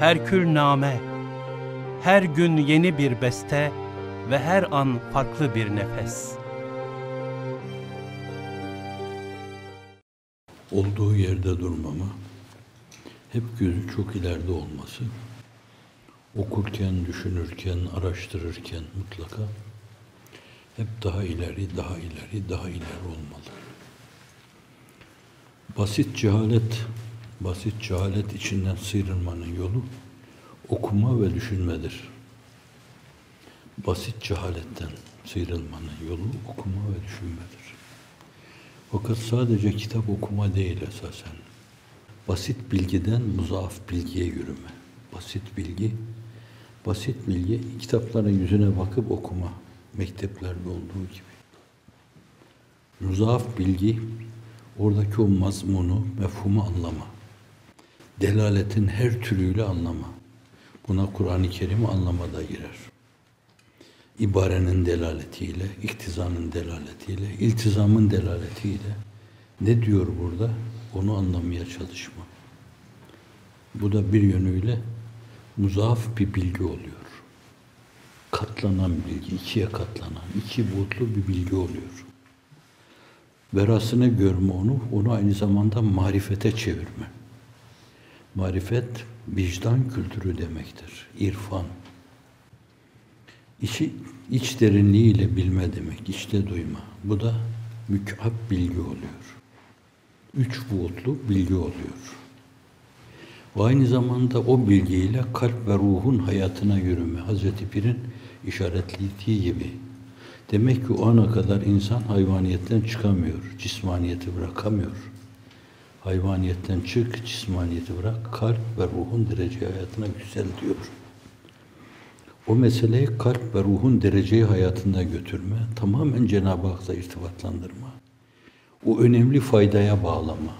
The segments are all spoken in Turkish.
Herkül name, her gün yeni bir beste ve her an farklı bir nefes. Olduğu yerde durmama, hep gözü çok ileride olması, okurken, düşünürken, araştırırken mutlaka hep daha ileri, daha ileri, daha ileri olmalı. Basit cehalet, basit cehalet içinden sıyrılmanın yolu okuma ve düşünmedir. Basit cehaletten sıyrılmanın yolu okuma ve düşünmedir. Fakat sadece kitap okuma değil esasen. Basit bilgiden muzaaf bilgiye yürüme. Basit bilgi, basit bilgi kitapların yüzüne bakıp okuma. Mekteplerde olduğu gibi. Muzaaf bilgi, oradaki o mazmunu, mefhumu anlama. Delaletin her türüyle anlama. Buna Kur'an-ı Kerim anlamada girer. İbarenin delaletiyle, iktizanın delaletiyle, iltizamın delaletiyle ne diyor burada? Onu anlamaya çalışma. Bu da bir yönüyle muzaaf bir bilgi oluyor. Katlanan bilgi, ikiye katlanan, iki boyutlu bir bilgi oluyor. Verasını görme onu, onu aynı zamanda marifete çevirme. Marifet, vicdan kültürü demektir. İrfan. İçi, iç derinliğiyle bilme demek, içte duyma. Bu da mükab bilgi oluyor. Üç boyutlu bilgi oluyor. Ve aynı zamanda o bilgiyle kalp ve ruhun hayatına yürüme. Hazreti Pir'in işaretlediği gibi. Demek ki o ana kadar insan hayvaniyetten çıkamıyor, cismaniyeti bırakamıyor. Hayvaniyetten çık, cismaniyeti bırak, kalp ve ruhun derece hayatına güzel diyor. O meseleyi kalp ve ruhun dereceyi hayatında götürme, tamamen Cenab-ı Hak'la irtibatlandırma. O önemli faydaya bağlama.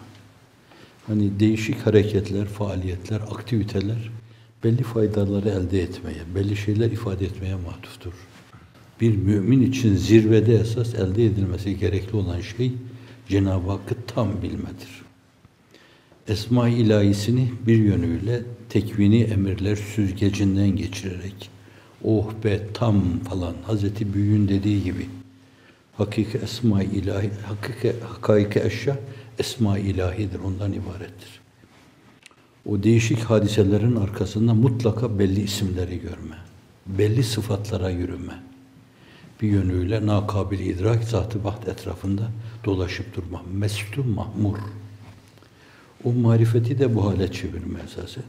Hani değişik hareketler, faaliyetler, aktiviteler belli faydaları elde etmeye, belli şeyler ifade etmeye matuftur. Bir mümin için zirvede esas elde edilmesi gerekli olan şey Cenab-ı Hakk'ı tam bilmedir. Esma-i ilahisini bir yönüyle tekvini emirler süzgecinden geçirerek oh be tam falan Hazreti Büyük'ün dediği gibi hakiki esma ilahi hakiki hakaiki eşya esma ilahidir ondan ibarettir. O değişik hadiselerin arkasında mutlaka belli isimleri görme, belli sıfatlara yürüme. Bir yönüyle nakabil idrak zatı etrafında dolaşıp durma. Mestu mahmur. O marifeti de bu hale çevirme esasen.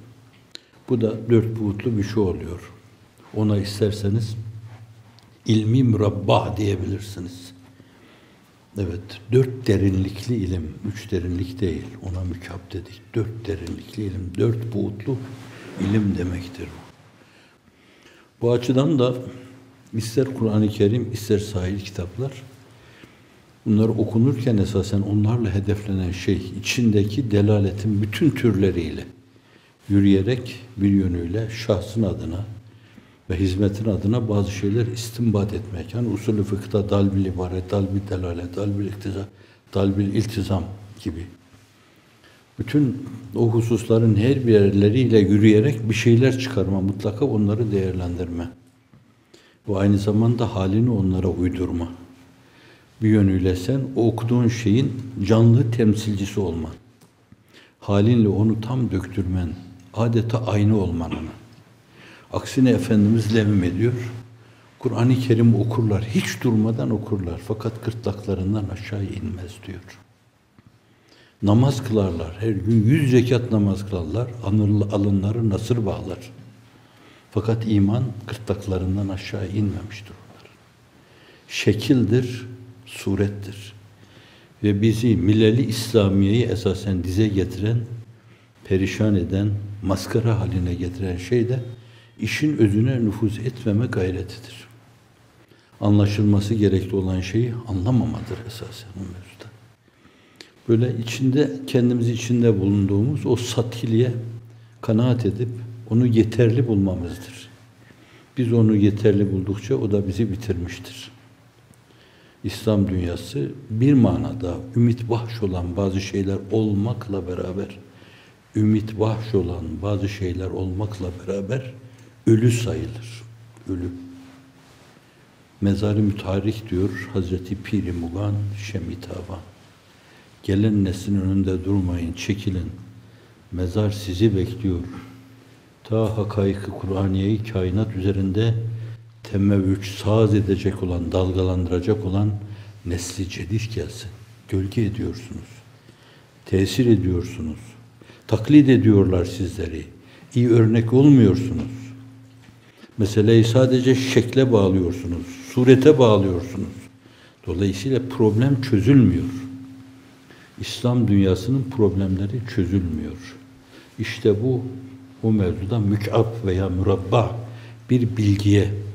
Bu da dört boyutlu bir şey oluyor. Ona isterseniz ilmi mürabbah diyebilirsiniz. Evet, dört derinlikli ilim, üç derinlik değil, ona mükap dedik. Dört derinlikli ilim, dört boyutlu ilim demektir bu. Bu açıdan da ister Kur'an-ı Kerim, ister sahil kitaplar, bunlar okunurken esasen onlarla hedeflenen şey, içindeki delaletin bütün türleriyle yürüyerek bir yönüyle şahsın adına, ve hizmetin adına bazı şeyler istinbat etmek. Yani usulü fıkıhta dalbil ibaret, dalbil delalet, dalbil iktiza, dalbil iltizam gibi. Bütün o hususların her birleriyle yürüyerek bir şeyler çıkarma, mutlaka onları değerlendirme. Ve aynı zamanda halini onlara uydurma. Bir yönüyle sen o okuduğun şeyin canlı temsilcisi olman. Halinle onu tam döktürmen, adeta aynı olman ona. Aksine Efendimiz levim ediyor. Kur'an-ı Kerim okurlar, hiç durmadan okurlar. Fakat gırtlaklarından aşağı inmez diyor. Namaz kılarlar, her gün yüz zekat namaz kılarlar, alınları nasır bağlar. Fakat iman gırtlaklarından aşağı inmemiştir onlar. Şekildir, surettir. Ve bizi milleli İslamiye'yi esasen dize getiren, perişan eden, maskara haline getiren şey de işin özüne nüfuz etmeme gayretidir. Anlaşılması gerekli olan şeyi anlamamadır esasen o mevzuda. Böyle içinde, kendimiz içinde bulunduğumuz o satiliye kanaat edip onu yeterli bulmamızdır. Biz onu yeterli buldukça o da bizi bitirmiştir. İslam dünyası bir manada ümit bahş olan bazı şeyler olmakla beraber ümit vahş olan bazı şeyler olmakla beraber ölü sayılır. Ölü. Mezarı mütarih diyor Hazreti Piri Mugan Şemitavan. Gelen neslin önünde durmayın, çekilin. Mezar sizi bekliyor. Ta hakaiki Kur'aniyeyi kainat üzerinde temevvüç saz edecek olan, dalgalandıracak olan nesli cedid gelsin. Gölge ediyorsunuz. Tesir ediyorsunuz. Taklit ediyorlar sizleri. İyi örnek olmuyorsunuz. Meseleyi sadece şekle bağlıyorsunuz. Surete bağlıyorsunuz. Dolayısıyla problem çözülmüyor. İslam dünyasının problemleri çözülmüyor. İşte bu o mevzuda mük'ab veya mürabba bir bilgiye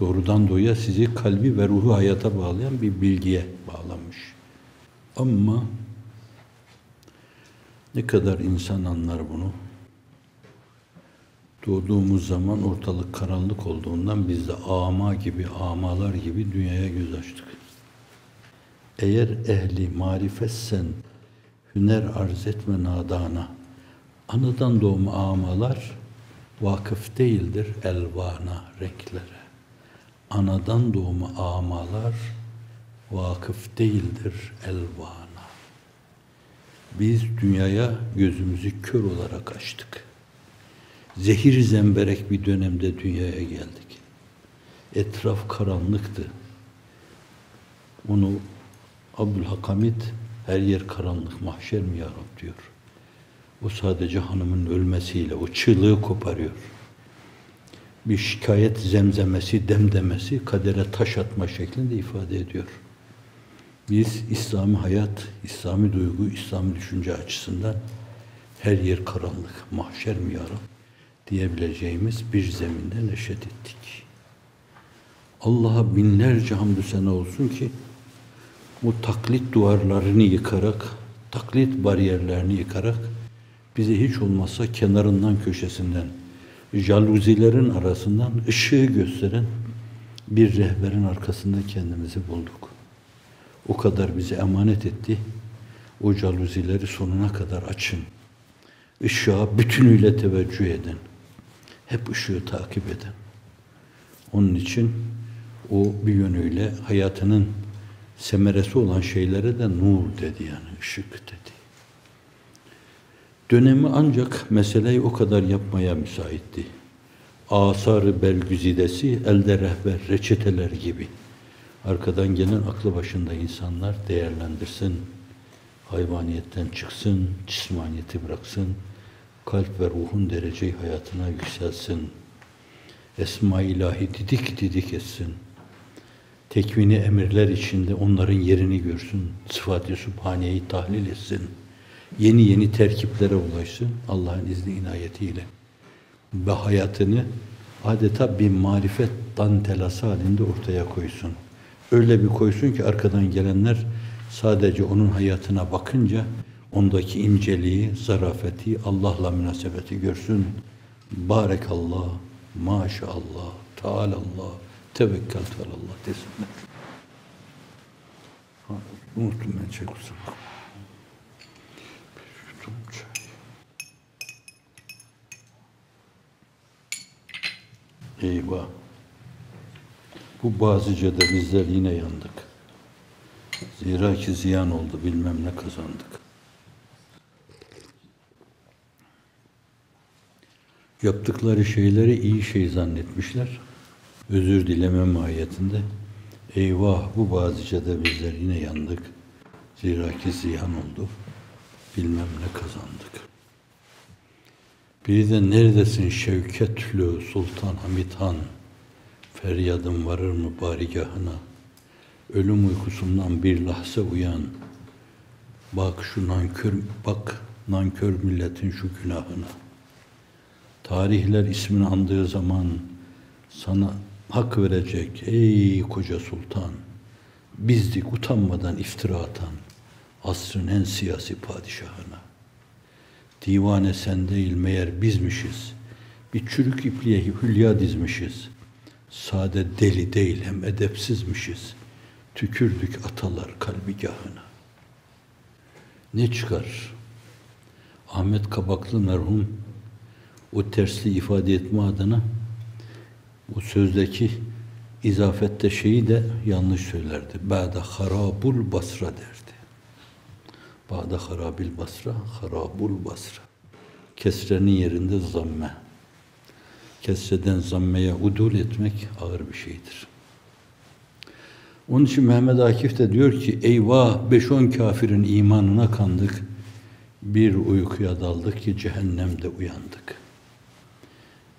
doğrudan doğuya sizi kalbi ve ruhu hayata bağlayan bir bilgiye bağlanmış. Ama ne kadar insan anlar bunu? Doğduğumuz zaman ortalık karanlık olduğundan biz de ama gibi, amalar gibi dünyaya göz açtık. Eğer ehli marifetsen hüner arz etme nadana. Anadan doğma amalar vakıf değildir elvana, renklere. Anadan doğma amalar vakıf değildir elvana. Biz dünyaya gözümüzü kör olarak açtık. Zehir zemberek bir dönemde dünyaya geldik. Etraf karanlıktı. Onu Abdülhakamid her yer karanlık mahşer mi ya diyor. O sadece hanımın ölmesiyle o çığlığı koparıyor. Bir şikayet zemzemesi, demdemesi kadere taş atma şeklinde ifade ediyor. Biz İslami hayat, İslami duygu, İslami düşünce açısından her yer karanlık, mahşer mi ya Rab diyebileceğimiz bir zeminde neşet ettik. Allah'a binlerce hamdü sene olsun ki bu taklit duvarlarını yıkarak, taklit bariyerlerini yıkarak bize hiç olmazsa kenarından köşesinden, jaluzilerin arasından ışığı gösteren bir rehberin arkasında kendimizi bulduk. O kadar bize emanet etti. O jaluzileri sonuna kadar açın. Işığa bütünüyle teveccüh edin. Hep ışığı takip edin. Onun için o bir yönüyle hayatının semeresi olan şeylere de nur dedi yani ışık dedi. Dönemi ancak meseleyi o kadar yapmaya müsaitti. Asar-ı belgüzidesi elde rehber, reçeteler gibi. Arkadan gelen aklı başında insanlar değerlendirsin, hayvaniyetten çıksın, cismaniyeti bıraksın, kalp ve ruhun dereceyi hayatına yükselsin. Esma-i ilahi didik didik etsin. Tekvini emirler içinde onların yerini görsün. Sıfat-ı Sübhane'yi tahlil etsin. Yeni yeni terkiplere ulaşsın Allah'ın izni inayetiyle. Ve hayatını adeta bir marifet dantelası halinde ortaya koysun. Öyle bir koysun ki arkadan gelenler sadece onun hayatına bakınca ondaki inceliği, zarafeti, Allah'la münasebeti görsün. Barekallah, maşallah, taalallah, tevekkel Allah desinler. Ha, unuttum ben çay kusura Bir Eyvah. Bu bazıca da bizler yine yandık. Zira ki ziyan oldu, bilmem ne kazandık. Yaptıkları şeyleri iyi şey zannetmişler. Özür dileme mahiyetinde. Eyvah bu bazıca da bizler yine yandık. Zira ki ziyan oldu. Bilmem ne kazandık. Bir de neredesin Şevketlü Sultan Hamid Han? Feryadım varır mı barigahına? Ölüm uykusundan bir lahze uyan. Bak şu nankör, bak nankör milletin şu günahına. Tarihler ismini andığı zaman sana hak verecek ey koca sultan. Bizdik utanmadan iftira atan asrın en siyasi padişahına. Divane sen değil meğer bizmişiz. Bir çürük ipliğe hülya dizmişiz. Sade deli değil hem edepsizmişiz. Tükürdük atalar kalbigahına. Ne çıkar? Ahmet Kabaklı merhum o tersli ifade etme adına o sözdeki izafette şeyi de yanlış söylerdi. Ba'da harabul basra derdi. Ba'da harabil basra, harabul basra. Kesrenin yerinde zamme. Kesreden zammeye udul etmek ağır bir şeydir. Onun için Mehmet Akif de diyor ki eyvah 5-10 kafirin imanına kandık. Bir uykuya daldık ki cehennemde uyandık.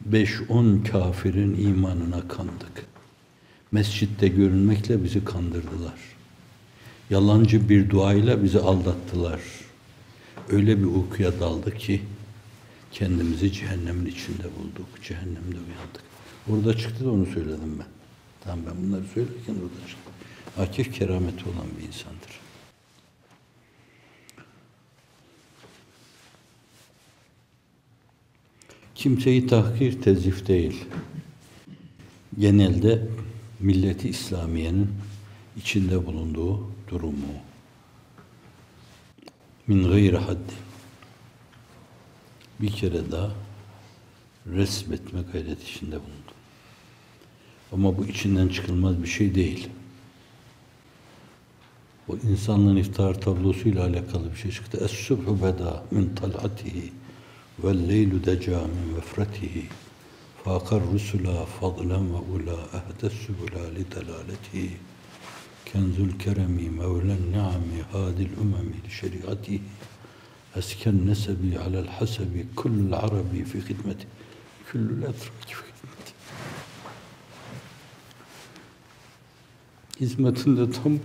5-10 kafirin imanına kandık. Mescitte görünmekle bizi kandırdılar. Yalancı bir duayla bizi aldattılar. Öyle bir uykuya daldık ki kendimizi cehennemin içinde bulduk. Cehennemde uyandık. Orada çıktı da onu söyledim ben. Tamam ben bunları söylerken orada çıktı. Akif kerameti olan bir insandır. Kimseyi tahkir, tezif değil. Genelde milleti İslamiye'nin içinde bulunduğu durumu min gayri haddi bir kere daha resmetme gayret içinde bulundum. Ama bu içinden çıkılmaz bir şey değil. O insanlığın iftihar tablosuyla alakalı bir şey çıktı. Es-subhu beda min tal'atihi vel leylu deca min vefretihi fakar rusula fadlen ve ula ehdessü bula li delaletihi كنز الكرم مولى النعم هادي الأمم لشريعته أسكى النسب على الحسب كل العرب في خدمته كل الأتراك في خدمته hizmetinde tam.